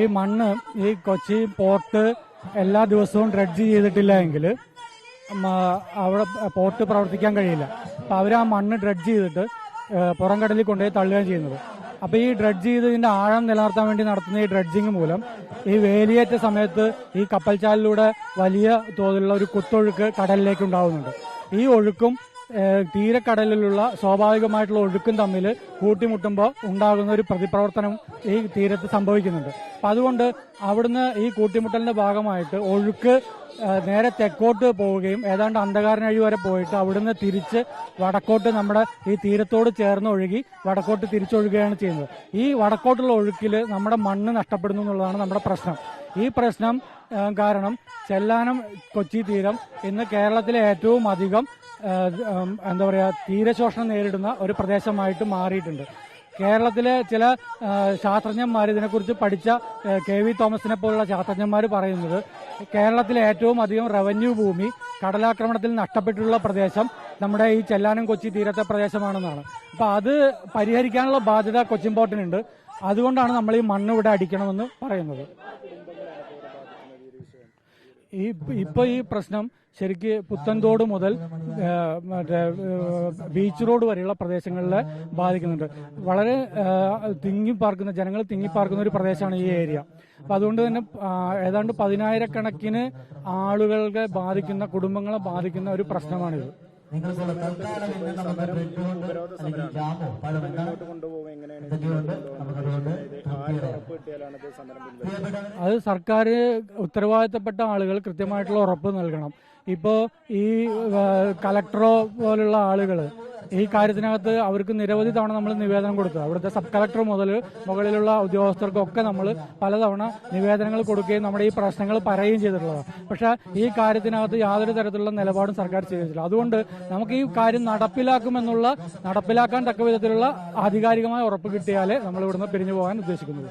ഈ മണ്ണ് ഈ കൊച്ചി പോർട്ട് എല്ലാ ദിവസവും ഡ്രഡ്ജ് ചെയ്തിട്ടില്ല എങ്കിൽ അവിടെ പോർട്ട് പ്രവർത്തിക്കാൻ കഴിയില്ല. അപ്പൊ അവർ ആ മണ്ണ് ഡ്രഡ്ജ് ചെയ്തിട്ട് പുറം കടലിൽ കൊണ്ടുപോയി തള്ളുകയാണ് ചെയ്യുന്നത്. അപ്പൊ ഈ ഡ്രഡ്ജ് ചെയ്തതിന്റെ ആഴം നിലനിർത്താൻ വേണ്ടി നടത്തുന്ന ഈ ഡ്രഡ്ജിങ് മൂലം ഈ വേലിയേറ്റ സമയത്ത് ഈ കപ്പൽച്ചാലിലൂടെ വലിയ തോതിലുള്ള ഒരു കുത്തൊഴുക്ക് കടലിലേക്ക് ഉണ്ടാവുന്നുണ്ട്. ഈ ഒഴുക്കും തീരക്കടലിലുള്ള സ്വാഭാവികമായിട്ടുള്ള ഒഴുക്കും തമ്മിൽ കൂട്ടിമുട്ടുമ്പോൾ ഉണ്ടാകുന്ന ഒരു പ്രതിപ്രവർത്തനം ഈ തീരത്ത് സംഭവിക്കുന്നുണ്ട്. അപ്പൊ അതുകൊണ്ട് അവിടുന്ന് ഈ കൂട്ടിമുട്ടലിന്റെ ഭാഗമായിട്ട് ഒഴുക്ക് നേരെ തെക്കോട്ട് പോവുകയും ഏതാണ്ട് അന്ധകാരനഴി വരെ പോയിട്ട് അവിടുന്ന് തിരിച്ച് വടക്കോട്ട് നമ്മുടെ ഈ തീരത്തോട് ചേർന്ന് ഒഴുകി വടക്കോട്ട് തിരിച്ചൊഴുകുകയാണ് ചെയ്യുന്നത്. ഈ വടക്കോട്ടുള്ള ഒഴുക്കിൽ നമ്മുടെ മണ്ണ് നഷ്ടപ്പെടുന്നു എന്നുള്ളതാണ് നമ്മുടെ പ്രശ്നം. ഈ പ്രശ്നം കാരണം ചെല്ലാനം കൊച്ചി തീരം ഇന്ന് കേരളത്തിലെ ഏറ്റവും അധികം എന്താ പറയുക തീരശോഷണം നേരിടുന്ന ഒരു പ്രദേശമായിട്ട് മാറിയിട്ടുണ്ട്. കേരളത്തിലെ ചില ശാസ്ത്രജ്ഞന്മാർ ഇതിനെക്കുറിച്ച് പഠിച്ച കെ വി തോമസിനെ പോലുള്ള ശാസ്ത്രജ്ഞന്മാർ പറയുന്നത് കേരളത്തിലെ ഏറ്റവും അധികം റവന്യൂ ഭൂമി കടലാക്രമണത്തിൽ നഷ്ടപ്പെട്ടിട്ടുള്ള പ്രദേശം നമ്മുടെ ഈ ചെല്ലാനം കൊച്ചി തീരത്തെ പ്രദേശമാണെന്നാണ്. അപ്പൊ അത് പരിഹരിക്കാനുള്ള ബാധ്യത കൊച്ചിൻ പോർട്ടിനുണ്ട് അതുകൊണ്ടാണ് നമ്മൾ ഈ മണ്ണ് ഇവിടെ അടിക്കണമെന്ന് പറയുന്നത്. ഈ ഇപ്പൊ ഈ പ്രശ്നം ശരിക്ക് പുത്തൻതോട് മുതൽ മറ്റേ ബീച്ച് റോഡ് വരെയുള്ള പ്രദേശങ്ങളിലെ ബാധിക്കുന്നുണ്ട്. വളരെ തിങ്ങി പാർക്കുന്ന ജനങ്ങൾ തിങ്ങി പാർക്കുന്ന ഒരു പ്രദേശമാണ് ഈ ഏരിയ. അപ്പൊ അതുകൊണ്ട് തന്നെ ഏതാണ്ട് പതിനായിരക്കണക്കിന് ആളുകളെ ബാധിക്കുന്ന കുടുംബങ്ങളെ ബാധിക്കുന്ന ഒരു പ്രശ്നമാണിത്. കൊണ്ടുപോകും എങ്ങനെയാണ് അത് സർക്കാർ ഉത്തരവാദിത്തപ്പെട്ട ആളുകൾ കൃത്യമായിട്ടുള്ള ഉറപ്പ് നൽകണം. ഇപ്പോ ഈ കലക്ടറോ പോലുള്ള ആളുകൾ ഈ കാര്യത്തിനകത്ത് അവർക്ക് നിരവധി തവണ നമ്മൾ നിവേദനം കൊടുത്തു. അവിടുത്തെ സബ് കളക്ടർ മുതൽ മുകളിലുള്ള ഉദ്യോഗസ്ഥർക്കൊക്കെ നമ്മൾ പലതവണ നിവേദനങ്ങൾ കൊടുക്കുകയും നമ്മുടെ ഈ പ്രശ്നങ്ങൾ പറയുകയും ചെയ്തിട്ടുള്ളതാണ് പക്ഷേ ഈ കാര്യത്തിനകത്ത് യാതൊരു തരത്തിലുള്ള നിലപാടും സർക്കാർ ചെയ്തിട്ടില്ല. അതുകൊണ്ട് നമുക്ക് ഈ കാര്യം നടപ്പിലാക്കുമെന്നുള്ള നടപ്പിലാക്കാൻ തക്ക വിധത്തിലുള്ള ആധികാരികമായ ഉറപ്പ് കിട്ടിയാലേ നമ്മൾ ഇവിടുന്ന് പിരിഞ്ഞു പോകാൻ ഉദ്ദേശിക്കുന്നത്.